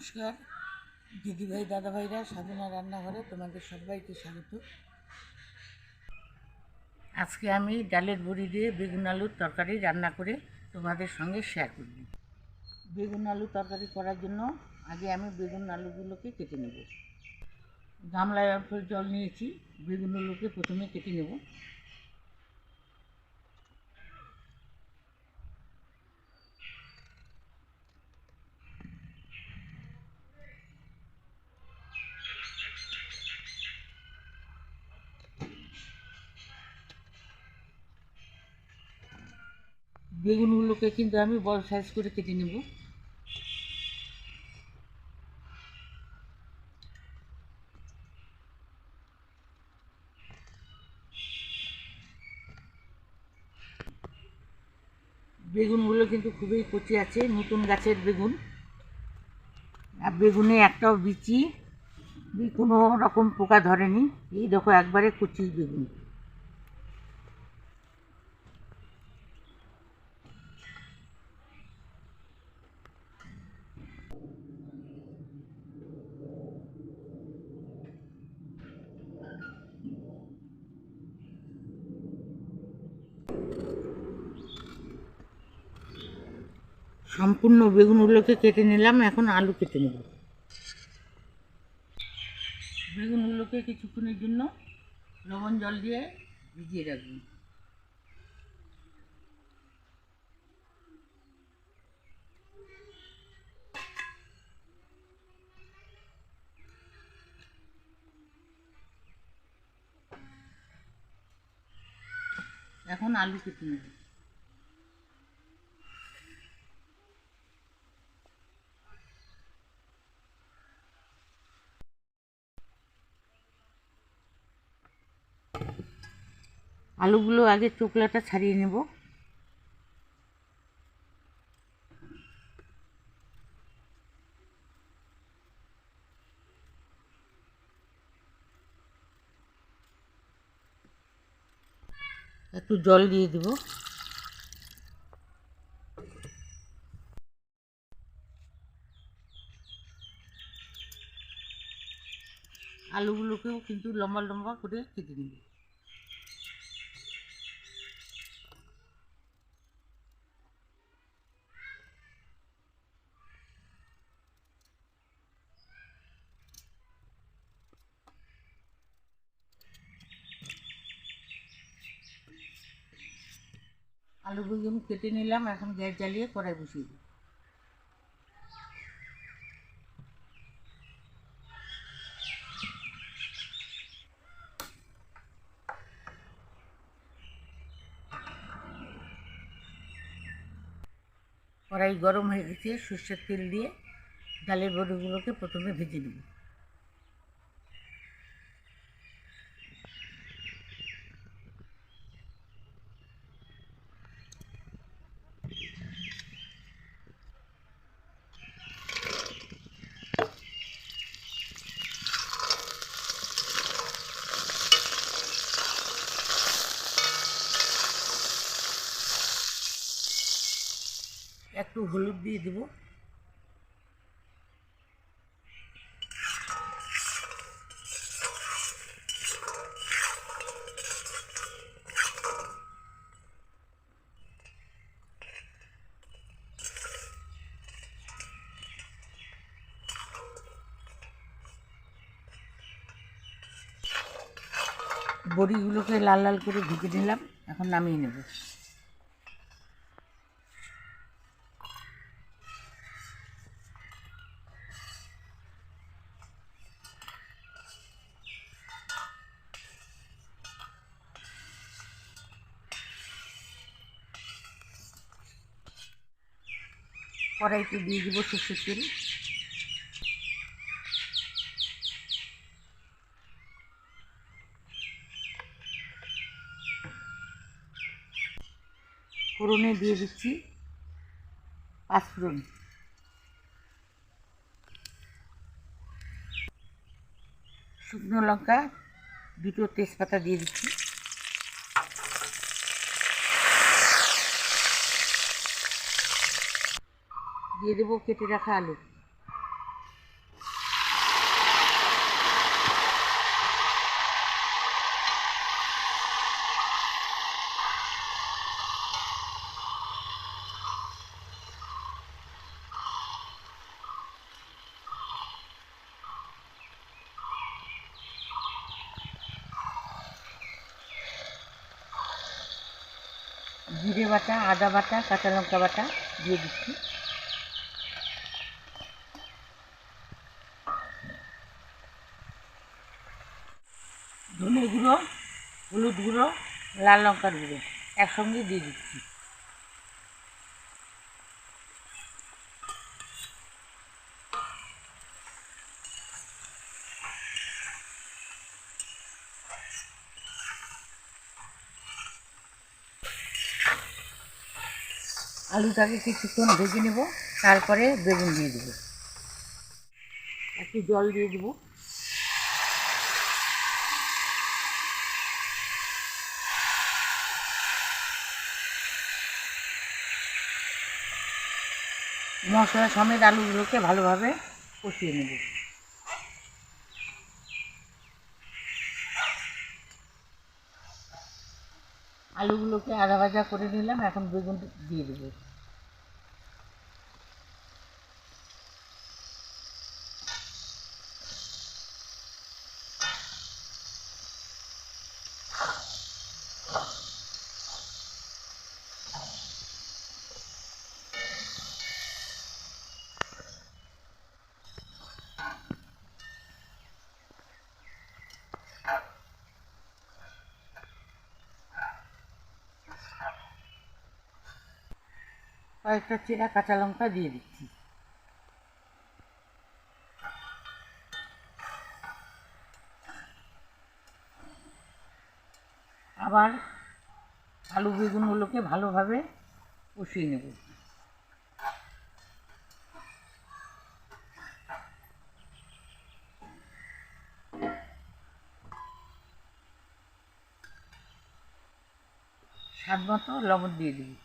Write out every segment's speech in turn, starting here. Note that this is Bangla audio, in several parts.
নমস্কার, দিদিভাই, দাদাভাইরা, সাধনা রান্নাঘরে তোমাদের সবাইকে স্বাগত। আজকে আমি ডালের বড়ি দিয়ে বেগুন আলুর তরকারি রান্না করে তোমাদের সঙ্গে শেয়ার করব। বেগুন আলু তরকারি করার জন্য আগে আমি বেগুন আলুগুলোকে কেটে নেব। গামলায় অল্প জল নিয়েছি, বেগুন আলুকে প্রথমে কেটে নেব। বেগুনগুলোকে কিন্তু আমি বড় সাইজ করে কেটে নেব। বেগুনগুলো কিন্তু খুবই কচি আছে, নতুন গাছের বেগুন। আর বেগুনে একটাও বিচি, কোনো রকম পোকা ধরেনি। এই দেখো একবারে কচি বেগুন। সম্পূর্ণ বেগুনগুলোকে কেটে নিলাম, এখন আলু কেটে নেব। বেগুনগুলোকে কিছুক্ষণের জন্য লবণ জল দিয়ে ভিজিয়ে রাখব। এখন আলু কেটে নেব। আলুগুলো আগে চোকলাটা ছাড়িয়ে নেব। একটু জল দিয়ে দেব। আলুগুলোকেও কিন্তু লম্বা লম্বা করে কেটে নেব। আলু বেগুন কেটে নিলাম, এখন গ্যাস জ্বালিয়ে কড়াই বসিয়ে দিই। কড়াই গরম হয়ে গেছে, সর্ষের তেল দিয়ে ডালের বড়িগুলোকে প্রথমে ভেজে নেব। একটু হলুদ দিয়ে দেব। বড়িগুলোকে লাল লাল করে ভেজে নিলাম এখন নামিয়ে নেব। কড়াইতে দিয়ে দেবো সর্ষের তেল। ফোড়নে দিয়ে দিচ্ছি পাঁচফোড়ন। শুকনো লঙ্কা, দুটো তেজপাতা দিয়ে দিচ্ছি। দিয়ে দেবো কেটে রাখা আলু। জিরে বাটা আদা বাটা কাঁচা লঙ্কা বাটা দিয়ে দিচ্ছি। ধনে গুঁড়ো, হলুদ গুঁড়ো, লাল লঙ্কার গুঁড়ো একসঙ্গে দিয়ে দিচ্ছি। আলুটাকে কিছুক্ষণ ভেজে নেব, তারপরে বেগুন দিয়ে দেবো। একটু জল দিয়ে দেবো। মশলা সমেত আলুগুলোকে ভালোভাবে কষিয়ে নেব। আলুগুলোকে আধা ভাজা করে নিলাম, এখন বেগুন দিয়ে দেবো। কয়েকটা চেরা কাঁচা লঙ্কা দিয়ে দিচ্ছি। আবার আলু বেগুনগুলোকে ভালোভাবে কষিয়ে নেব। স্বাদ মতো লবণ দিয়ে দিবি।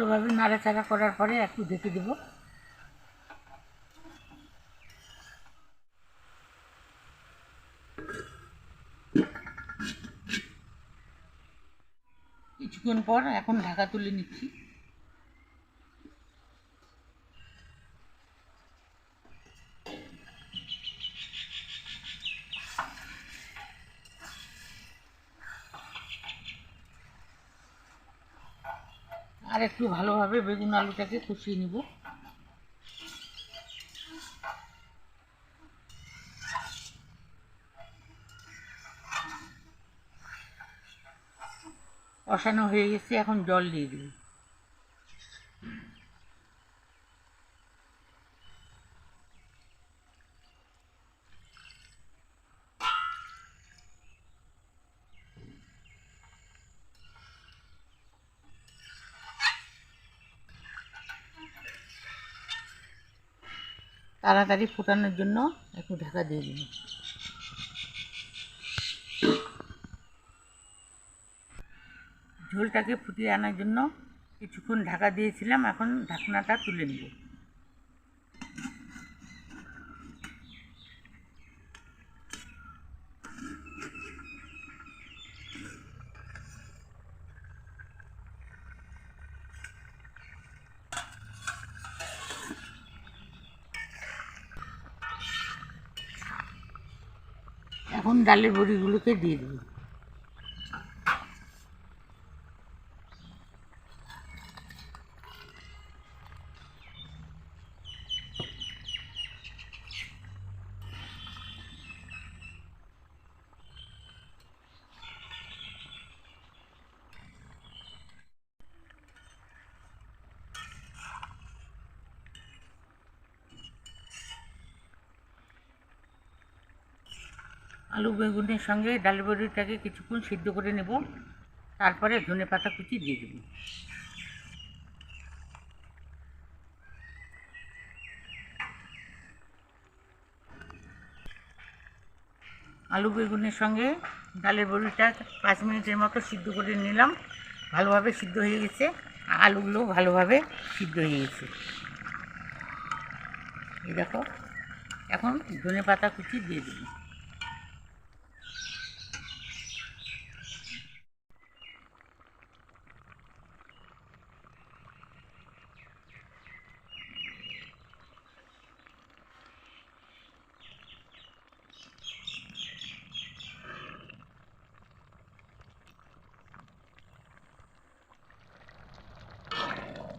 ভালোভাবে নাড়াচাড়া করার পরে একটু ঢেকে দেব। কিছুক্ষণ পর এখন ঢাকা তুলে নিচ্ছি। আর একটু ভালোভাবে বেগুন আলুটাকে কষিয়ে নিব। কষানো হয়ে গেছে এখন জল দিয়ে দিই তাড়াতাড়ি ফোটানোর জন্য একটু ঢাকা দিয়ে দিন। ঝোলটাকে ফুটিয়ে আনার জন্য কিছুক্ষণ ঢাকা দিয়েছিলাম, এখন ঢাকনাটা তুলে নেব। এখন ডালের বড়িগুলোকে দিয়ে দেবো। আলু বেগুনের সঙ্গে ডাল বড়িটাকে কিছুক্ষণ সিদ্ধ করে নেব। তারপরে ধনে পাতা কুচি দিয়ে দেব। আলু বেগুনের সঙ্গে ডালের বড়িটা পাঁচ মিনিটের মতো সিদ্ধ করে নিলাম। ভালোভাবে সিদ্ধ হয়ে গেছে। আলুগুলো ভালোভাবে সিদ্ধ হয়ে গেছে। এই দেখো, এখন ধনে পাতা কুচি দিয়ে দেবো।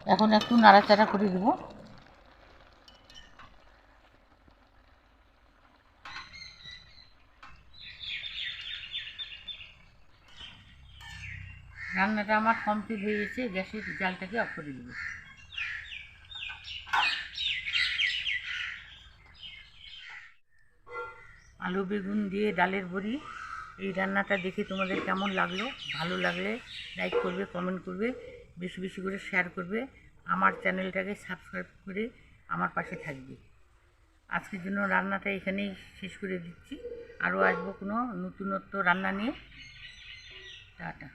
এখন একটু নাড়াচাড়া করে দেবো। রান্নাটা আমার কমপ্লিট হয়ে গেছে, গ্যাসের জালটাকে অফ করে দেবো। আলু, বেগুন দিয়ে ডালের বড়ি। এই রান্নাটা দেখে তোমাদের কেমন লাগল? ভালো লাগলে লাইক করবে কমেন্ট করবে। বেশি বেশি করে শেয়ার করবে। আমার চ্যানেলটাকে সাবস্ক্রাইব করে আমার পাশে থাকবে। আজকের জন্য রান্নাটা এখানেই শেষ করে দিচ্ছি। আরও আসব কোনো নতুনত্ব রান্না নিয়ে। টাটা।